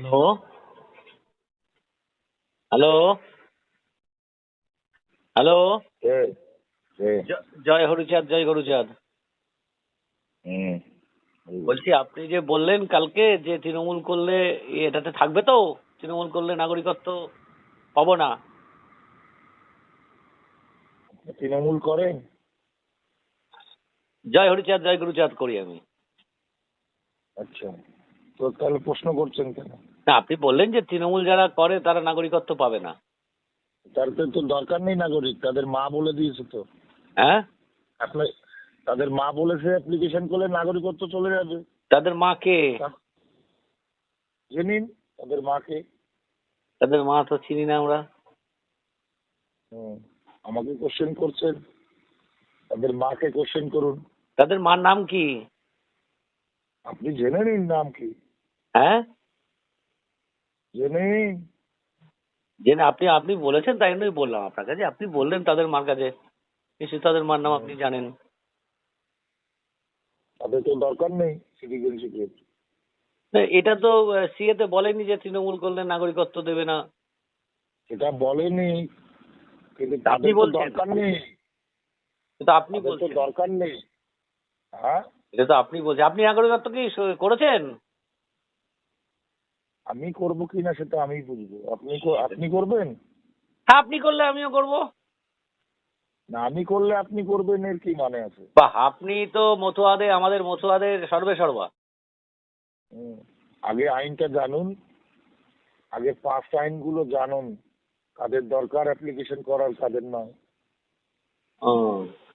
Hello hello hello কে কে জ- জয় হরিচাঁদ জয় হরিচাঁদ হুম বলছি আপনি যে বললেন কালকে যে তৃণমূল করলে এটাতে থাকবে তো তৃণমূল করলে নাগরিকত্ব পাবো না। তৃণমূল করেন? জয় হরিচাঁদ জয় গুরুচাঁদ করি আমি। আচ্ছা তো তাহলে প্রশ্ন করছেন কেন? না আপনি বললেন যে তৃণমূল যারা করে তারা নাগরিকত্ব পাবে না। তার তো দরকার নেই নাগরিক তাদের মা বলে দিয়েছে তো। হ্যাঁ? আপনার তাদের মা বলেছে অ্যাপ্লিকেশন করলে নাগরিকত্ব চলে যাবে। তাদের মা কে? জেনে নিন তাদের মাকে তাদের মা তো চিনি না আমরা। হুম আমাকে কোশ্চেন করছেন। তাদের মাকে কোশ্চেন করুন। তাদের মার নাম কি? আপনি জেনে নিন নাম কি। হ্যাঁ? জেনে নিন যে না আপনি আপনি বলেছেন তাই জন্যই বললাম আপনার কাছে আপনি বললেন তাদের মার কাছে নিশ্চয়ই তাদের মার নাম আপনি জানেন। তাদের তো দরকার নেই সিটিজেনশিপের এটা তো সিএ তে বলেনি যে তৃণমূল করলে নাগরিকত্ব দেবে না। সেটা বলেনি কিন্তু আপনি তাদের তো বলছেন। দরকার নেই। এটা আপনি তাদের তো বলছেন। দরকার নেই। হ্যাঁ? এটা তো আপনি বলছেন। আপনি নাগরিকত্ব কি করেছেন? আমি করব কিনা সেটা আমি বুঝব। আপনি আপনি করবেন? হ্যাঁ আপনি করলে আমিও করব। না আমি করলে আপনি করবেন এর কি মানে আছে? বাহ আপনি তো মতুয়াদে আমাদের মতুয়াদের সর্বে সর্বা। আগে আইনটা জানুন আগে পাঁচ আইনগুলো জানুন কাদের দরকার অ্যাপ্লিকেশন করার কাদের নয় ও,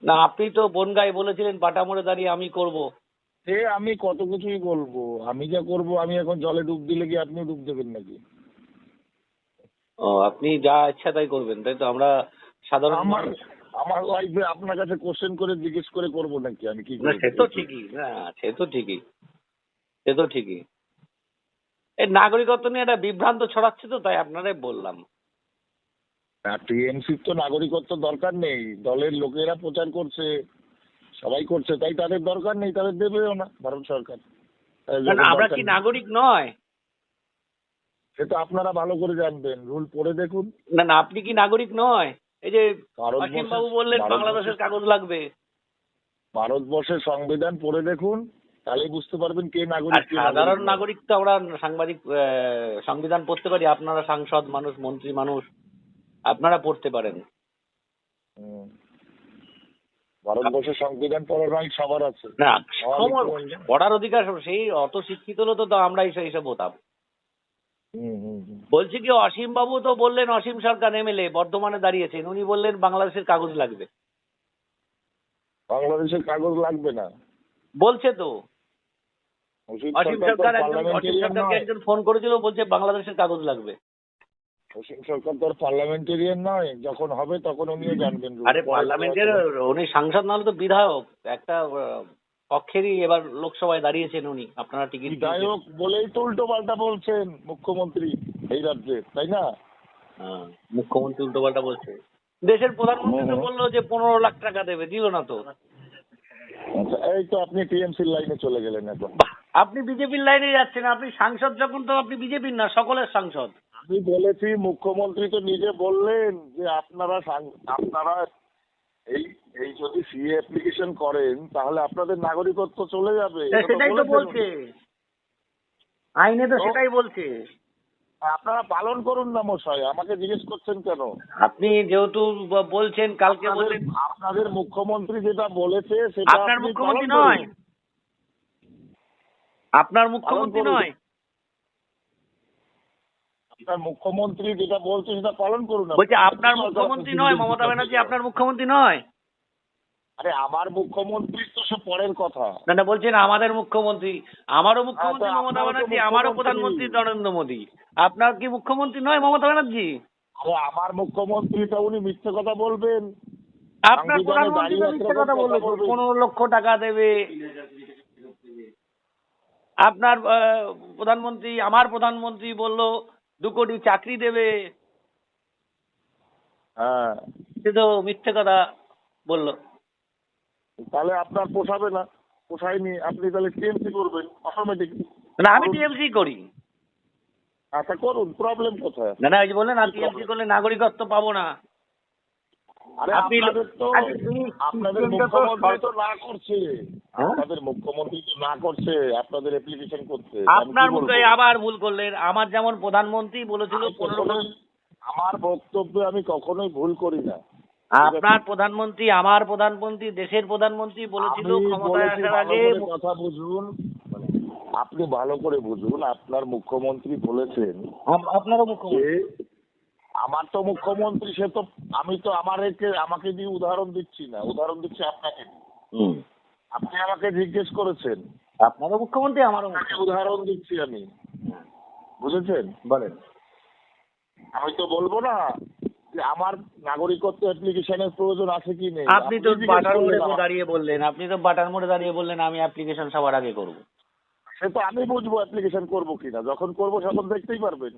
না আপনি তো বনগাই বলেছিলেন পাটামোড়ে দাঁড়িয়ে আমি করব। সে আমি কত কিছুই বলব। আমি যা করব আমি এখন জলে ডুব দিলে কি আপনি ডুব দেবেন নাকি? ও আপনি যা ইচ্ছা তাই করবেন তাই তো? আমরা সাধারণ আমার আমার ওয়াইফে আপনার কাছে কোশ্চেন করে জিজ্ঞেস করে করব নাকি আমি কি না সে তো ঠিকই। না সে তো ঠিকই। সে তো ঠিকই। এই নাগরিকত্ব নিয়ে একটা বিভ্রান্ত ছড়াচ্ছে তো তাই আপনারাই বললাম। টিএমসির তো নাগরিকত্ব দরকার নেই। দলের লোকেরা প্রচার করছে। সবাই করছে তাই তাদের দরকার নেই তাদের দেবেও না ভারত সরকার। আমরা কি নাগরিক নয়। সেটা আপনারা ভালো করে জানবেন রুল পড়ে দেখুন। না না আপনি কি নাগরিক নয়? এই যে অসীম বাবু বললেন বাংলাদেশের কাগজ লাগবে। ভারতবর্ষের সংবিধান পড়ে দেখুন তাহলে বুঝতে পারবেন কে নাগরিক সাধারণ নাগরিক তো আমরা সাংবাদিক সংবিধান পড়তে পারি আপনারা সাংসদ মানুষ মন্ত্রী মানুষ আপনারা পড়তে পারেন। ভারতবর্ষের সংবিধান পড়ার রাইট সবার আছে। না। পড়ার অধিকার সেই অত শিক্ষিত হলে তো তো আমরা এইসব এইসব হতাম হুম, হুম, হুম। বলছি কি অসীম বাবু তো বললেন অসীম সরকার এমএলএ বর্ধমানে দাঁড়িয়েছেন উনি বললেন বাংলাদেশের কাগজ লাগবে। বাংলাদেশের কাগজ লাগবে না। বলছে তো। অসীম সরকার একজন অসীম সরকারকে একজন ফোন করেছিল বলছে বাংলাদেশের কাগজ লাগবে। সরকার তো পার্লামেন্টেরিয়ান নয় যখন হবে তখন উনিও জানবেন আরে পার্লামেন্টের উনি সাংসদ নাহলে তো বিধায়ক একটা পক্ষেরই এবার লোকসভায় দাঁড়িয়েছেন উনি আপনারা টিকিট বিধায়ক বলেই তো উল্টো পাল্টা বলছেন মুখ্যমন্ত্রী এই রাজ্যে তাই না? হ্যাঁ, মুখ্যমন্ত্রী উল্টোপাল্টা বলছে। দেশের প্রধানমন্ত্রী তো বলল যে পনেরো লাখ টাকা দেবে দিল না তো। আচ্ছা এই তো আপনি টিএমসির লাইনে চলে গেলেন এখন। আপনি বিজেপির লাইনে যাচ্ছেন আপনি সাংসদ যখন তো আপনি বিজেপির না সকলের সাংসদ। আমি বলেছি মুখ্যমন্ত্রী তো নিজে বললেন যে আপনারা আপনারা এই এই যদি সিএ অ্যাপ্লিকেশন করেন তাহলে আপনাদের নাগরিকত্ব চলে যাবে। সেটাই তো বলছে। আইনে তো সেটাই বলছে। আপনারা পালন করুন না মশাই আমাকে জিজ্ঞেস করছেন কেন? আপনি যেহেতু বলছেন কালকে বললেন। আপনাদের মুখ্যমন্ত্রী যেটা বলেছে সেটা আপনার মুখ্যমন্ত্রী নয়। আপনার মুখ্যমন্ত্রী নয়। আপনার মুখ্যমন্ত্রী যেটা বলছে সেটা পালন করুন। বলছে আপনার মুখ্যমন্ত্রী নয় মমতা ব্যানার্জি আপনার মুখ্যমন্ত্রী নয়। আরে আমার মুখ্যমন্ত্রী তো সে পরের কথা। না না বলছেন আমাদের মুখ্যমন্ত্রী আমারও মুখ্যমন্ত্রী আচ্ছা, মমতা ব্যানার্জি আমারও প্রধানমন্ত্রী নরেন্দ্র মোদী। আপনার কি মুখ্যমন্ত্রী নয় মমতা ব্যানার্জি? আরে আমার মুখ্যমন্ত্রীটা উনি মিথ্যে কথা বলবেন। আপনার প্রধানমন্ত্রী তো মিথ্যে কথা বলবেন। পনেরো লক্ষ টাকা দেবে। আপনার প্রধানমন্ত্রী আমার প্রধানমন্ত্রী বলল দু কোটি চাকরি দেবে। হ্যাঁ। সে তো মিথ্যে কথা বলল। তাহলে আপনার পোষাবে না পোষায়নি। আপনি তাহলে টিএমসি করবেন অটোমেটিক না আমি টিএমসি করি। আচ্ছা করুন প্রবলেম কোথায়? না না ওই যে বললেন আর টিএমসি করলে নাগরিকত্ব পাবো না। আপনি- আপনাদের তো আচ্ছা, মুখ্যমন্ত্রী তো না করছে। হ্যাঁ? আপনাদের মুখ্যমন্ত্রী তো না করছে আপনাদের অ্যাপ্লিকেশন করতে আপনার মুখে আবার ভুল করলেন। আমার যেমন প্রধানমন্ত্রী বলেছিল পনেরো আমার বক্তব্যে আমি কখনোই ভুল করি না। আপনার প্রধানমন্ত্রী আমার প্রধানমন্ত্রী দেশের প্রধানমন্ত্রী বলেছিল ক্ষমতায় আসার আগে কথা বুঝুন। আপনি ভালো করে বুঝুন আপনার মুখ্যমন্ত্রী বলেছেন আপ- আপনারও মুখ্যমন্ত্রী। আমার তো মুখ্যমন্ত্রী সে তো আমি তো আমার আমাকে দিয়ে উদাহরণ দিচ্ছি না। উদাহরণ দিচ্ছি আপনাকে। আপনি আমাকে জিজ্ঞেস করেছেন। আপনারও মুখ্যমন্ত্রী আমারও উদাহরণ দিচ্ছি আমি। বুঝেছেন? বলেন। আমি তো বলব না যে আমার নাগরিকত্ব অ্যাপ্লিকেশনের প্রয়োজন আছে কি নেই। আপনি তো বাটার মোড়ে। দাঁড়িয়ে বললেন আপনি তো বাটার মোড়ে দাঁড়িয়ে বললেন আমি অ্যাপ্লিকেশন সবার আগে করব। সে তো আমি বুঝব অ্যাপ্লিকেশন করব কিনা। যখন করব তখন দেখতেই পারবেন।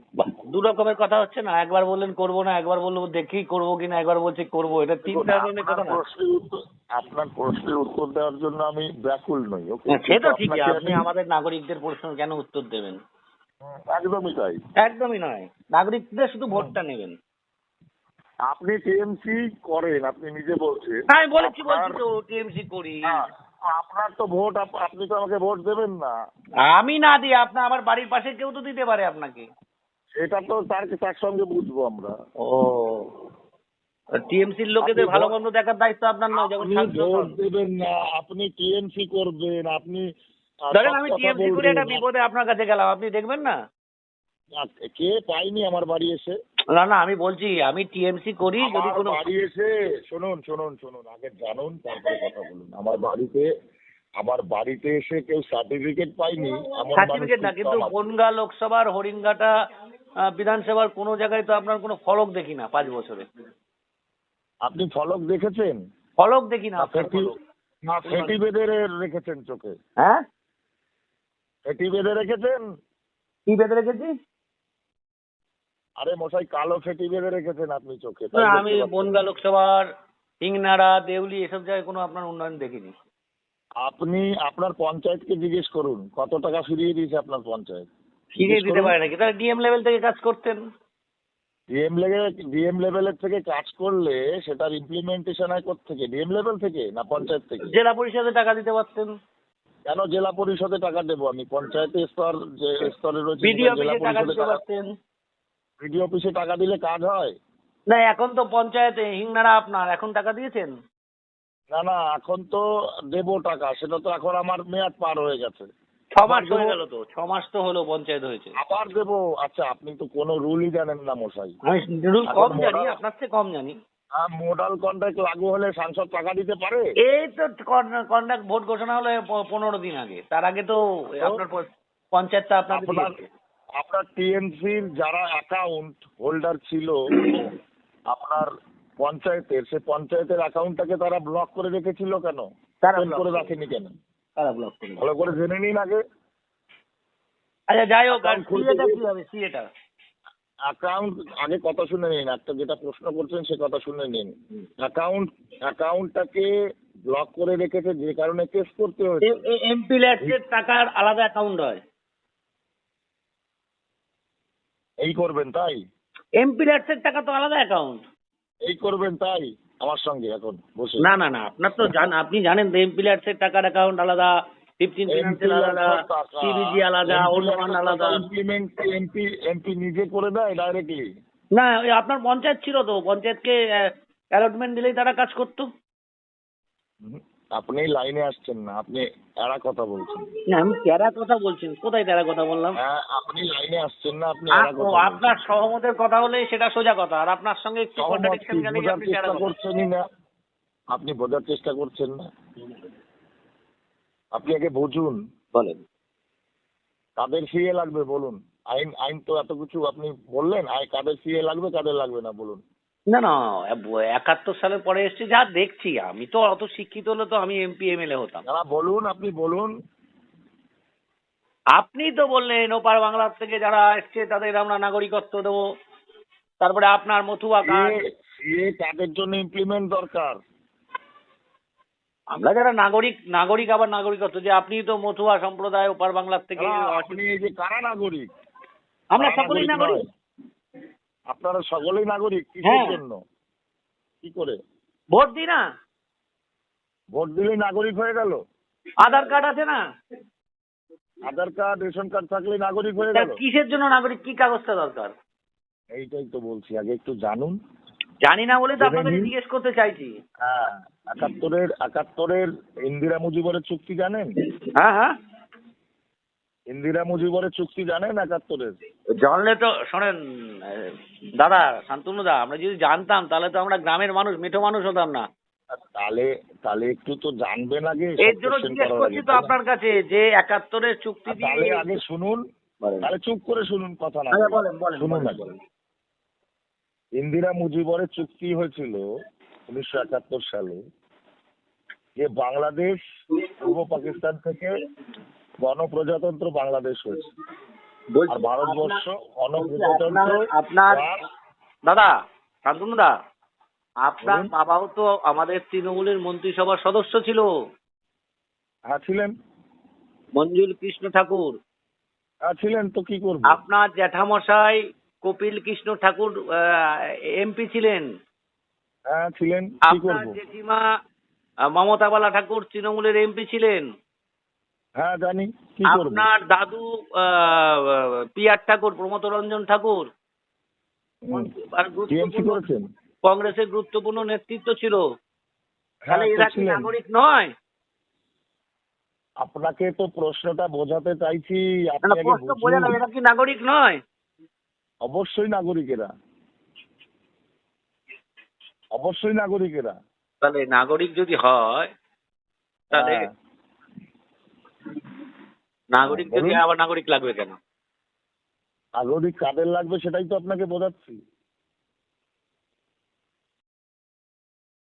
দু রকমের কথা হচ্ছে না। একবার বললেন করব না একবার বলব দেখি করব কিনা একবার বলছি করব। এটা তিন ধরনের কথা আপনার না। প্রশ্নের উত্তর আপনার প্রশ্নের উত্তর দেওয়ার জন্য আমি ব্যাকুল নই ওকে সে তো ঠিকই। আপনি আমাদের নাগরিকদের প্রশ্ন কেন উত্তর দেবেন? একদমই তাই। একদমই নয়। নাগরিকদের শুধু ভোটটা নেবেন। আপনি টিএমসি করেন আপনি নিজে বলছেন। হ্যাঁ আমি বলেছি বলছি তো টিএমসি করি। হ্যাঁ, আপনার তো ভোট আপনি তো আমাকে ভোট দেবেন না। আমি না দিই আপনার আমার বাড়ির পাশে কেউ তো দিতে পারে আপনাকে। এটা তো তার তার সঙ্গে বুঝব আমরা। ও টিএমসির লোকেদের ভালো মন্দ দেখার দায়িত্ব আপনার নয় আপনি ছাত্র ভোট দেবেন না আপনি টিএমসি করবেন আপনি ধরেন আমি টিএমসি করে একটা বিপদে আপনার কাছে গেলাম আপনি দেখবেন না কে পাইনি আমার বাড়ি এসে। না না আমি বলছি আমি টিএমসি করি যদি কোনো বাড়ি এসে শুনুন শুনুন শুনুন আগে জানুন তারপরে কথা বলুন। আমার বাড়িতে আমার বাড়িতে এসে কেউ সার্টিফিকেট পাইনি সার্টিফিকেট না কিন্তু বনগা লোকসভার হরিণঘাটা বিধানসভার কোনো জায়গায় তো আপনার কোনো ফলক দেখি না পাঁচ বছরে। আপনি ফলক দেখেছেন? ফলক দেখি না। না ফেটি বেঁধে রেখেছেন চোখে। হ্যাঁ? ফেটি বেঁধে রেখেছেন? কি বেঁধে রেখেছি? আরে মশাই কালো ফেটি বেঁধে রেখেছেন আপনি চোখে আমি বনগা লোকসভার হিংনাড়া দেউলি এসব জায়গায় কোনো আপনার উন্নয়ন দেখিনি। আপনি আপনার পঞ্চায়েতকে জিজ্ঞেস করুন কত টাকা ফিরিয়ে দিয়েছে আপনার পঞ্চায়েত? ফিরিয়ে দিতে পারে নাকি তাহলে ডিএম লেভেল থেকে কাজ করতেন। ডিএম লেভেল ডিএম লেভেলের থেকে কাজ করলে সেটার ইমপ্লিমেন্টেশন হয় থেকে ডিএম লেভেল থেকে না পঞ্চায়েত থেকে? জেলা পরিষদে টাকা দিতে পারতেন। কেন জেলা পরিষদে টাকা দেবো আমি? পঞ্চায়েতে স্তর যে স্তরে রয়েছে জেলা পরিষদে দিতে টাকা বিডিও অফিসে টাকা দিলে কাজ হয়? না এখন তো পঞ্চায়েতে হিংনাড়া আপনার এখন টাকা দিয়েছেন? না না এখন তো দেবো টাকা সেটা তো এখন আমার মেয়াদ পার হয়ে গেছে। ছ মাস হয়ে গেল তো ছ মাস তো হলো পঞ্চায়েত হয়েছে। আবার দেবো? আচ্ছা আপনি তো কোনো রুলই জানেন না মশাই। রুল কম জানি মোরা- আপনার থেকে কম জানি। মোডাল কন্ট্রাক্ট লাগু হলে সাংসদ টাকা দিতে পারে? এই তো ভোট ঘোষণা হলো পনেরো দিন আগে তার আগে তো আপনার পঞ্চায়েতটা আপনার আপনার টিএমসির যারা অ্যাকাউন্ট হোল্ডার ছিল আপনার পঞ্চায়েতের সে পঞ্চায়েতের অ্যাকাউন্টটাকে তারা ব্লক করে রেখেছিল কেন? তারা করে। রাখেনি কেন? তারা ব্লক করে ভালো করে জেনে নিন আগে। আচ্ছা যাই হোক আর সিএটা কি হবে? সিএটা? অ্যাকাউন্ট আগে কথা শুনে নিন। একটা যেটা প্রশ্ন করছেন সে কথা শুনে নিন। অ্যাকাউন্ট অ্যাকাউন্টটাকে ব্লক করে রেখেছে যে কারণে কেস করতে হয়েছে। এমপি ল্যাটসের টাকার আলাদা অ্যাকাউন্ট হয়। এই করবেন তাই? এমপি ল্যাটসের টাকা তো আলাদা অ্যাকাউন্ট এই করবেন তাই? আমার সঙ্গে এখন বসে। না না না আপনার তো জান আপনি জানেন তো এমপি ল্যাটসের টাকার অ্যাকাউন্ট আলাদা ফিফটিন ফিনান্সিয়াল আলাদা সিবিজি আলাদা আলাদা। ইমপ্লিমেন্ট এমপি এমপি নিজে করে দেয় ডাইরেক্টলি না আপনার পঞ্চায়েত ছিল তো পঞ্চায়েতকে অ্যালটমেন্ট দিলেই তারা কাজ করতো। আপনি লাইনে আসছেন না আপনি এরা কথা বলছেন। না আমি তেরা কথা বলছেন কোথায় তেরা কথা বললাম? হ্যাঁ আপনি লাইনে আসছেন না আপনি এরা কথা বলছেন। আপনার সহমতের কথা হলে সেটা সোজা কথা আর আপনার সঙ্গে একটু সহমত কন্ট্রাডিকশন কি? বোঝার আপনি তেরা চেষ্টা কথা। করছেনই না। আপনি বোঝার চেষ্টা করছেন না। আপনি আগে বুঝুন। বলেন। কাদের সিএ লাগবে বলুন। আইন আইন তো এত কিছু আপনি বললেন আই কাদের সিএ লাগবে কাদের লাগবে না বলুন। না না একাত্তর সালের পরে এসছে যা দেখছি। আমি তো অত শিক্ষিত হলে তো আমি এমপি এমএলএ হতাম। না বলুন আপনি বলুন। আপনি তো বললেন ওপার বাংলার থেকে যারা এসছে তাদের আমরা নাগরিকত্ব দেবো। তারপরে আপনার মথুয়া সিএ কাদের জন্য ইমপ্লিমেন্ট দরকার। আমরা যারা নাগরিক নাগরিক আবার নাগরিকত্ব যে আপনি তো মথুয়া সম্প্রদায় ওপার বাংলার থেকে আপনি যে কারা নাগরিক? আমরা সকলেই নাগরিক। আপনারা সকলেই নাগরিক কিসের হ্যাঁ। জন্য। কি করে? ভোট দিই না? ভোট দিলেই নাগরিক হয়ে গেল। আধার কার্ড আছে না? আধার কার্ড রেশন কার্ড থাকলে নাগরিক হয়ে গেল। কিসের জন্য নাগরিক? কি কাগজটা দরকার? এইটাই তো বলছি আগে একটু জানুন। জানি না বলে তো আপনাদের জিজ্ঞেস করতে চাইছি। হ্যাঁ একাত্তরের একাত্তরের ইন্দিরা মুজিবরের চুক্তি জানেন? হ্যাঁ হ্যাঁ। ইন্দিরা মুজিবরের চুক্তি জানেন একাত্তরের? জানলে তো শোনেন দাদা শান্তনু দা আমরা যদি জানতাম তাহলে তো আমরা গ্রামের মানুষ মেঠো মানুষ হতাম না। তাহলে তাহলে একটু তো জানবেন আগে এর জন্য জিজ্ঞেস করছি তো আপনার কাছে যে একাত্তরের চুক্তি তাহলে আগে শুনুন তাহলে চুপ করে শুনুন কথা না। আচ্ছা, বলেন বলেন শুনুন আগে। ইন্দিরা মুজিবরের চুক্তি হয়েছিল উনিশশো একাত্তর সালে যে বাংলাদেশ পূর্ব পাকিস্তান থেকে গণপ্রজাতন্ত্র বাংলাদেশ হয়েছে। আর ভারতবর্ষ গণপ্রজাতন্ত্র আপনার দাদা শান্তনু দা আপনার বাবাও তো আমাদের তৃণমূলের মন্ত্রিসভার সদস্য ছিল। হ্যাঁ ছিলেন। মঞ্জুল কৃষ্ণ ঠাকুর। হ্যাঁ ছিলেন তো কি করব? আপনার জ্যাঠামশাই কপিল কৃষ্ণ ঠাকুর এমপি ছিলেন। হ্যাঁ ছিলেন কি আপনার জেঠিমা মমতা বালা ঠাকুর তৃণমূলের এমপি ছিলেন। হ্যাঁ জানি। কি করব? আপনার দাদু P R Thakur Pramatha Ranjan Thakur TMC করেছেন? কংগ্রেসের গুরুত্বপূর্ণ নেতৃত্ব ছিল। হ্যাঁ তাহলে এরা কি নাগরিক নয়? আপনাকে তো প্রশ্নটা বোঝাতে চাইছি প্রশ্ন বোঝা এরা কি নাগরিক নয়? অবশ্যই নাগরিকেরা অবশ্যই নাগরিকেরা তাহলে নাগরিক যদি হয় তাহলে হ্যাঁ। নাগরিক যদি আবার নাগরিক লাগবে কেন? নাগরিক কাদের লাগবে সেটাই তো আপনাকে বোঝাচ্ছি।